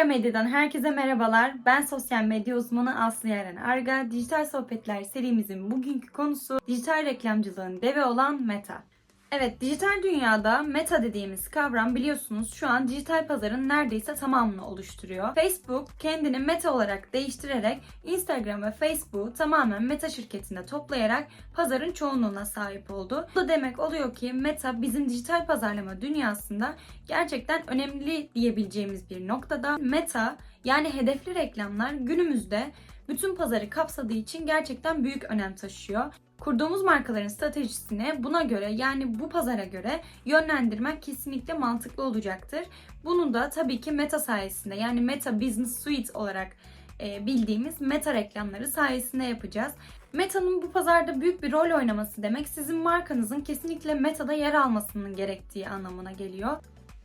Arga Medya'dan herkese merhabalar. Ben sosyal medya uzmanı Aslı Yaren Arga. Dijital Sohbetler serimizin bugünkü konusu dijital reklamcılığın devi olan Meta. Evet, dijital dünyada meta dediğimiz kavram biliyorsunuz şu an dijital pazarın neredeyse tamamını oluşturuyor. Facebook kendini meta olarak değiştirerek Instagram ve Facebook'u tamamen meta şirketinde toplayarak pazarın çoğunluğuna sahip oldu. Bu da demek oluyor ki meta bizim dijital pazarlama dünyasında gerçekten önemli diyebileceğimiz bir noktada. Meta yani hedefli reklamlar günümüzde bütün pazarı kapsadığı için gerçekten büyük önem taşıyor. Kurduğumuz markaların stratejisini buna göre yani bu pazara göre yönlendirmek kesinlikle mantıklı olacaktır. Bunu da tabii ki Meta sayesinde yani Meta Business Suite olarak e, bildiğimiz Meta reklamları sayesinde yapacağız. Meta'nın bu pazarda büyük bir rol oynaması demek sizin markanızın kesinlikle Meta'da yer almasının gerektiği anlamına geliyor.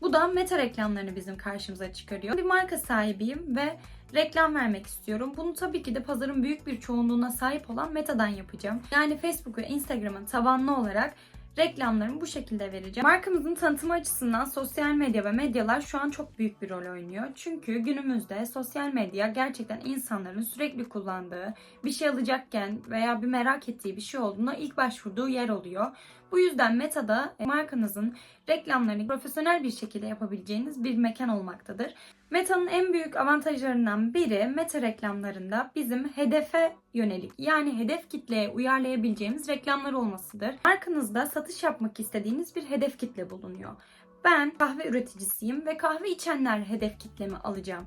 Bu da meta reklamlarını bizim karşımıza çıkarıyor. Bir marka sahibiyim ve reklam vermek istiyorum. Bunu tabii ki de pazarın büyük bir çoğunluğuna sahip olan Meta'dan yapacağım. Yani Facebook ve Instagram'ın tabanlı olarak reklamlarımı bu şekilde vereceğim. Markamızın tanıtımı açısından sosyal medya ve medyalar şu an çok büyük bir rol oynuyor. Çünkü günümüzde sosyal medya gerçekten insanların sürekli kullandığı, bir şey alacakken veya bir merak ettiği bir şey olduğunda ilk başvurduğu yer oluyor. Bu yüzden Meta'da reklamlarınızın reklamlarını profesyonel bir şekilde yapabileceğiniz bir mekan olmaktadır. Meta'nın en büyük avantajlarından biri Meta reklamlarında bizim hedefe yönelik yani hedef kitleye uyarlayabileceğimiz reklamlar olmasıdır. Markanızda satış yapmak istediğiniz bir hedef kitle bulunuyor. Ben kahve üreticisiyim ve kahve içenler hedef kitlemi alacağım.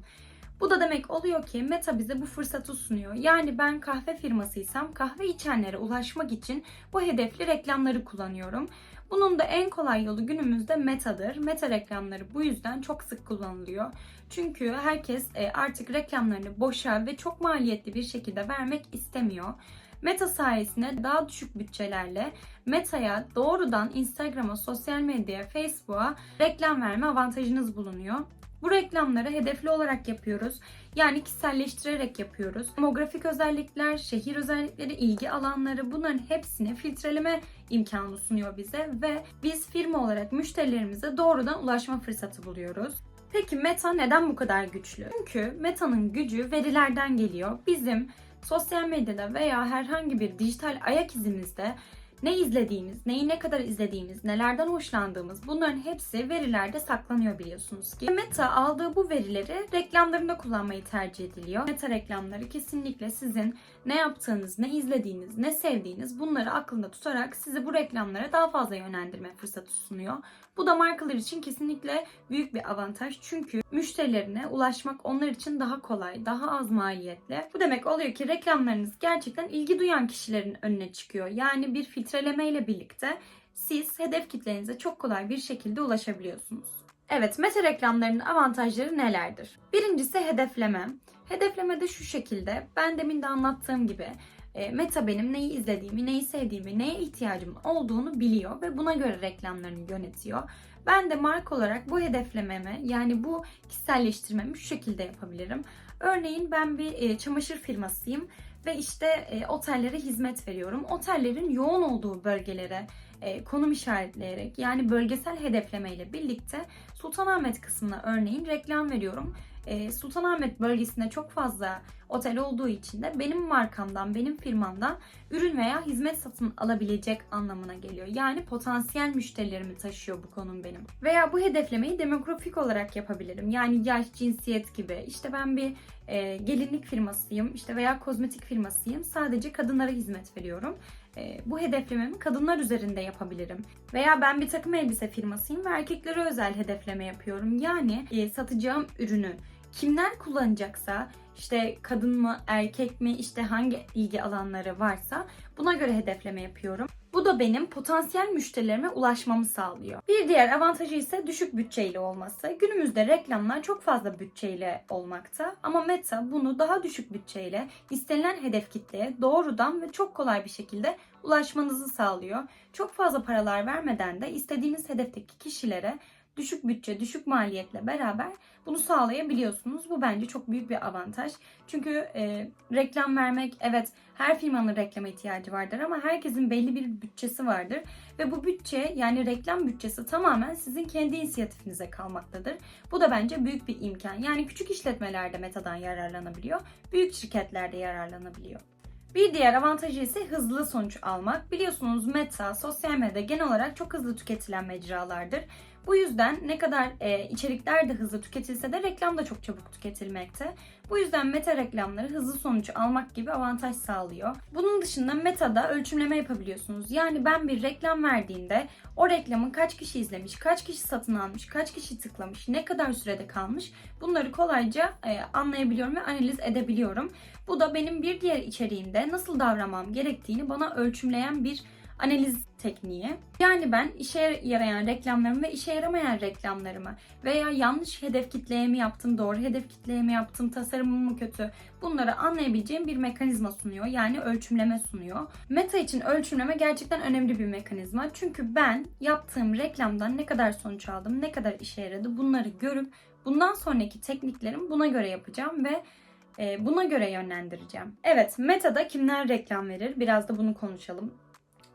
Bu da demek oluyor ki Meta bize bu fırsatı sunuyor. Yani ben kahve firmasıysam kahve içenlere ulaşmak için bu hedefli reklamları kullanıyorum. Bunun da en kolay yolu günümüzde Meta'dır. Meta reklamları bu yüzden çok sık kullanılıyor. Çünkü herkes e, artık reklamlarını boşa ve çok maliyetli bir şekilde vermek istemiyor. Meta sayesinde daha düşük bütçelerle Meta'ya doğrudan Instagram'a, sosyal medyaya, Facebook'a reklam verme avantajınız bulunuyor. Bu reklamları hedefli olarak yapıyoruz. Yani kişiselleştirerek yapıyoruz. Demografik özellikler, şehir özellikleri, ilgi alanları bunların hepsini filtreleme imkanı sunuyor bize ve biz firma olarak müşterilerimize doğrudan ulaşma fırsatı buluyoruz. Peki Meta neden bu kadar güçlü? Çünkü Meta'nın gücü verilerden geliyor. Bizim sosyal medyada veya herhangi bir dijital ayak izimizde ne izlediğimiz, neyi ne kadar izlediğimiz, nelerden hoşlandığımız bunların hepsi verilerde saklanıyor biliyorsunuz ki. Meta aldığı bu verileri reklamlarında kullanmayı tercih ediliyor. Meta reklamları kesinlikle sizin ne yaptığınız, ne izlediğiniz, ne sevdiğiniz bunları aklında tutarak sizi bu reklamlara daha fazla yönlendirme fırsatı sunuyor. Bu da markalar için kesinlikle büyük bir avantaj. Çünkü müşterilerine ulaşmak onlar için daha kolay, daha az maliyetli. Bu demek oluyor ki reklamlarınız gerçekten ilgi duyan kişilerin önüne çıkıyor. Yani bir filtreleme ile birlikte siz hedef kitlenize çok kolay bir şekilde ulaşabiliyorsunuz. Evet, meta reklamlarının avantajları nelerdir? Birincisi hedefleme. Hedefleme de şu şekilde, ben demin de anlattığım gibi e, Meta benim neyi izlediğimi, neyi sevdiğimi, neye ihtiyacım olduğunu biliyor ve buna göre reklamlarını yönetiyor. Ben de marka olarak bu hedeflememi yani bu kişiselleştirmemi şu şekilde yapabilirim. Örneğin ben bir e, çamaşır firmasıyım ve işte e, otellere hizmet veriyorum. Otellerin yoğun olduğu bölgelere e, konum işaretleyerek yani bölgesel hedefleme ile birlikte Sultanahmet kısmına örneğin reklam veriyorum. E, Sultanahmet bölgesinde çok fazla otel olduğu için de benim markamdan, benim firmamdan ürün veya hizmet satın alabilecek anlamına geliyor. Yani potansiyel müşterilerimi taşıyor bu konum benim. Veya bu hedeflemeyi demografik olarak yapabilirim. Yani yaş, cinsiyet gibi. İşte ben bir e, gelinlik firmasıyım işte veya kozmetik firmasıyım. Sadece kadınlara hizmet veriyorum. E, bu hedeflememi kadınlar üzerinde yapabilirim. Veya ben bir takım elbise firmasıyım ve erkeklere özel hedefleme yapıyorum. Yani e, satacağım ürünü kimler kullanacaksa işte kadın mı erkek mi işte hangi ilgi alanları varsa buna göre hedefleme yapıyorum. Bu da benim potansiyel müşterilerime ulaşmamı sağlıyor. Bir diğer avantajı ise düşük bütçeyle olması. Günümüzde reklamlar çok fazla bütçeyle olmakta ama Meta bunu daha düşük bütçeyle istenilen hedef kitleye doğrudan ve çok kolay bir şekilde ulaşmanızı sağlıyor. Çok fazla paralar vermeden de istediğiniz hedefteki kişilere düşük bütçe, düşük maliyetle beraber bunu sağlayabiliyorsunuz. Bu bence çok büyük bir avantaj. Çünkü e, reklam vermek evet her firmanın reklama ihtiyacı vardır ama herkesin belli bir bütçesi vardır. Ve bu bütçe yani reklam bütçesi tamamen sizin kendi inisiyatifinize kalmaktadır. Bu da bence büyük bir imkan. Yani küçük işletmelerde Meta'dan yararlanabiliyor. Büyük şirketlerde yararlanabiliyor. Bir diğer avantajı ise hızlı sonuç almak. Biliyorsunuz Meta, sosyal medya genel olarak çok hızlı tüketilen mecralardır. Bu yüzden ne kadar e, içerikler de hızlı tüketilse de reklam da çok çabuk tüketilmekte. Bu yüzden meta reklamları hızlı sonuç almak gibi avantaj sağlıyor. Bunun dışında metada ölçümleme yapabiliyorsunuz. Yani ben bir reklam verdiğimde o reklamın kaç kişi izlemiş, kaç kişi satın almış, kaç kişi tıklamış, ne kadar sürede kalmış bunları kolayca e, anlayabiliyorum ve analiz edebiliyorum. Bu da benim bir diğer içeriğimde nasıl davranmam gerektiğini bana ölçümleyen bir analiz tekniği. Yani ben işe yarayan reklamlarımı ve işe yaramayan reklamlarımı veya yanlış hedef kitleye mi yaptım, doğru hedef kitleye mi yaptım, tasarımım mı kötü bunları anlayabileceğim bir mekanizma sunuyor. Yani ölçümleme sunuyor. Meta için ölçümleme gerçekten önemli bir mekanizma. Çünkü ben yaptığım reklamdan ne kadar sonuç aldım, ne kadar işe yaradı bunları görüp bundan sonraki tekniklerim buna göre yapacağım ve e, buna göre yönlendireceğim. Evet, Meta'da kimler reklam verir? Biraz da bunu konuşalım.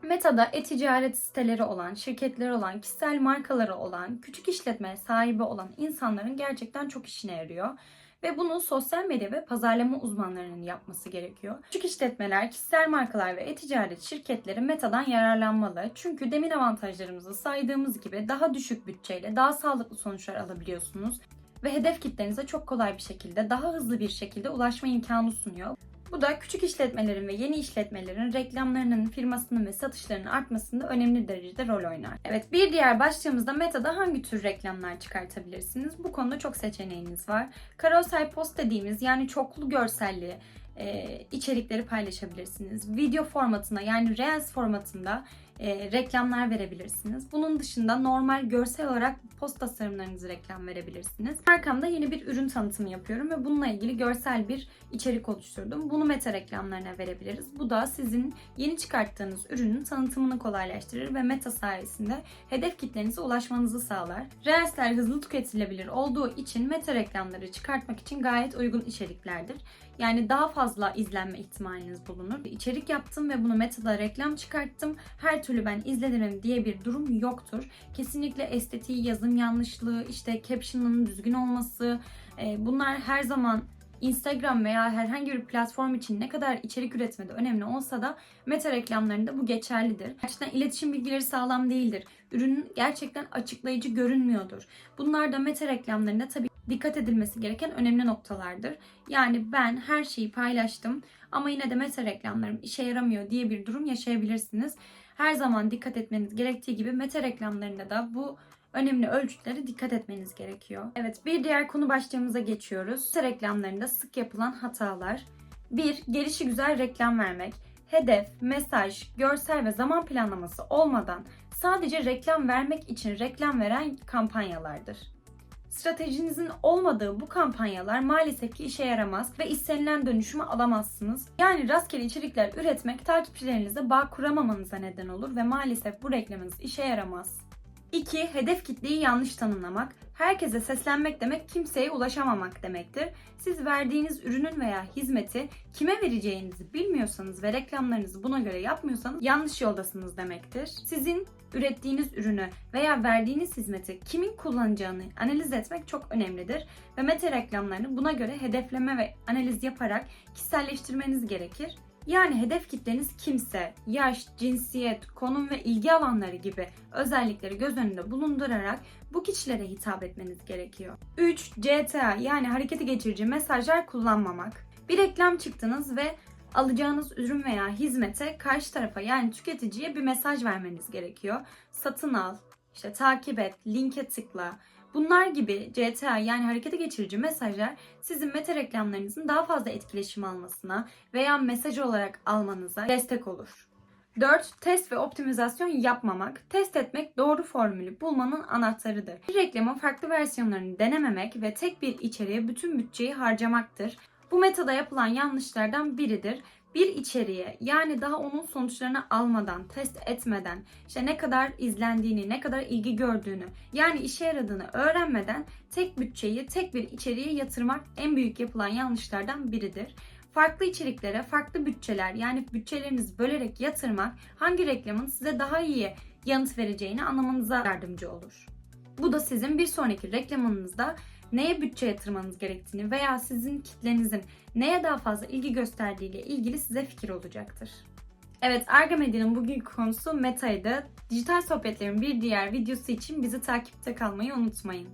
Meta'da e-ticaret siteleri olan, şirketleri olan, kişisel markaları olan, küçük işletme sahibi olan insanların gerçekten çok işine yarıyor. Ve bunu sosyal medya ve pazarlama uzmanlarının yapması gerekiyor. Küçük işletmeler, kişisel markalar ve e-ticaret şirketleri Meta'dan yararlanmalı. Çünkü demin avantajlarımızı saydığımız gibi daha düşük bütçeyle daha sağlıklı sonuçlar alabiliyorsunuz ve hedef kitlenize çok kolay bir şekilde, daha hızlı bir şekilde ulaşma imkanı sunuyor. Bu da küçük işletmelerin ve yeni işletmelerin reklamlarının, firmasının ve satışlarının artmasında önemli derecede rol oynar. Evet bir diğer başlığımızda Meta'da hangi tür reklamlar çıkartabilirsiniz? Bu konuda çok seçeneğiniz var. Carousel post dediğimiz yani çoklu görselli e, içerikleri paylaşabilirsiniz. Video formatına yani Reels formatında e, reklamlar verebilirsiniz. Bunun dışında normal görsel olarak post tasarımlarınızı reklam verebilirsiniz. Arkamda yeni bir ürün tanıtımı yapıyorum ve bununla ilgili görsel bir içerik oluşturdum. Bunu meta reklamlarına verebiliriz. Bu da sizin yeni çıkarttığınız ürünün tanıtımını kolaylaştırır ve meta sayesinde hedef kitlenize ulaşmanızı sağlar. Reelsler hızlı tüketilebilir olduğu için meta reklamları çıkartmak için gayet uygun içeriklerdir. Yani daha fazla izlenme ihtimaliniz bulunur. İçerik yaptım ve bunu Meta'da reklam çıkarttım. Her türlü ben izlenirim diye bir durum yoktur. Kesinlikle estetiği, yazım yanlışlığı, işte caption'ın düzgün olması e, bunlar her zaman Instagram veya herhangi bir platform için ne kadar içerik üretmede önemli olsa da meta reklamlarında bu geçerlidir. Gerçekten iletişim bilgileri sağlam değildir. Ürünün gerçekten açıklayıcı görünmüyordur. Bunlar da meta reklamlarında tabii dikkat edilmesi gereken önemli noktalardır. Yani ben her şeyi paylaştım ama yine de meta reklamlarım işe yaramıyor diye bir durum yaşayabilirsiniz. Her zaman dikkat etmeniz gerektiği gibi meta reklamlarında da bu önemli ölçütlere dikkat etmeniz gerekiyor. Evet bir diğer konu başlığımıza geçiyoruz. Meta reklamlarında sık yapılan hatalar. 1. Gelişi güzel reklam vermek. Hedef, mesaj, görsel ve zaman planlaması olmadan sadece reklam vermek için reklam veren kampanyalardır. Stratejinizin olmadığı bu kampanyalar maalesef ki işe yaramaz ve istenilen dönüşümü alamazsınız. Yani rastgele içerikler üretmek takipçilerinizle bağ kuramamanıza neden olur ve maalesef bu reklamınız işe yaramaz. 2. Hedef kitleyi yanlış tanımlamak. Herkese seslenmek demek kimseye ulaşamamak demektir. Siz verdiğiniz ürünün veya hizmeti kime vereceğinizi bilmiyorsanız ve reklamlarınızı buna göre yapmıyorsanız yanlış yoldasınız demektir. Sizin ürettiğiniz ürünü veya verdiğiniz hizmeti kimin kullanacağını analiz etmek çok önemlidir ve meta reklamlarını buna göre hedefleme ve analiz yaparak kişiselleştirmeniz gerekir. Yani hedef kitleniz kimse, yaş, cinsiyet, konum ve ilgi alanları gibi özellikleri göz önünde bulundurarak bu kişilere hitap etmeniz gerekiyor. 3. CTA yani hareketi geçirici mesajlar kullanmamak. Bir reklam çıktınız ve alacağınız ürün veya hizmete karşı tarafa yani tüketiciye bir mesaj vermeniz gerekiyor. Satın al, işte takip et, linke tıkla, Bunlar gibi CTA yani harekete geçirici mesajlar sizin meta reklamlarınızın daha fazla etkileşim almasına veya mesaj olarak almanıza destek olur. 4. Test ve optimizasyon yapmamak. Test etmek doğru formülü bulmanın anahtarıdır. Bir reklamın farklı versiyonlarını denememek ve tek bir içeriğe bütün bütçeyi harcamaktır. Bu metada yapılan yanlışlardan biridir. Bir içeriğe yani daha onun sonuçlarını almadan, test etmeden, işte ne kadar izlendiğini, ne kadar ilgi gördüğünü, yani işe yaradığını öğrenmeden tek bütçeyi tek bir içeriğe yatırmak en büyük yapılan yanlışlardan biridir. Farklı içeriklere farklı bütçeler yani bütçelerinizi bölerek yatırmak hangi reklamın size daha iyi yanıt vereceğini anlamanıza yardımcı olur. Bu da sizin bir sonraki reklamınızda neye bütçe yatırmanız gerektiğini veya sizin kitlenizin neye daha fazla ilgi gösterdiğiyle ilgili size fikir olacaktır. Evet, Arga Medya'nın bugünkü konusu Meta'ydı. Dijital sohbetlerin bir diğer videosu için bizi takipte kalmayı unutmayın.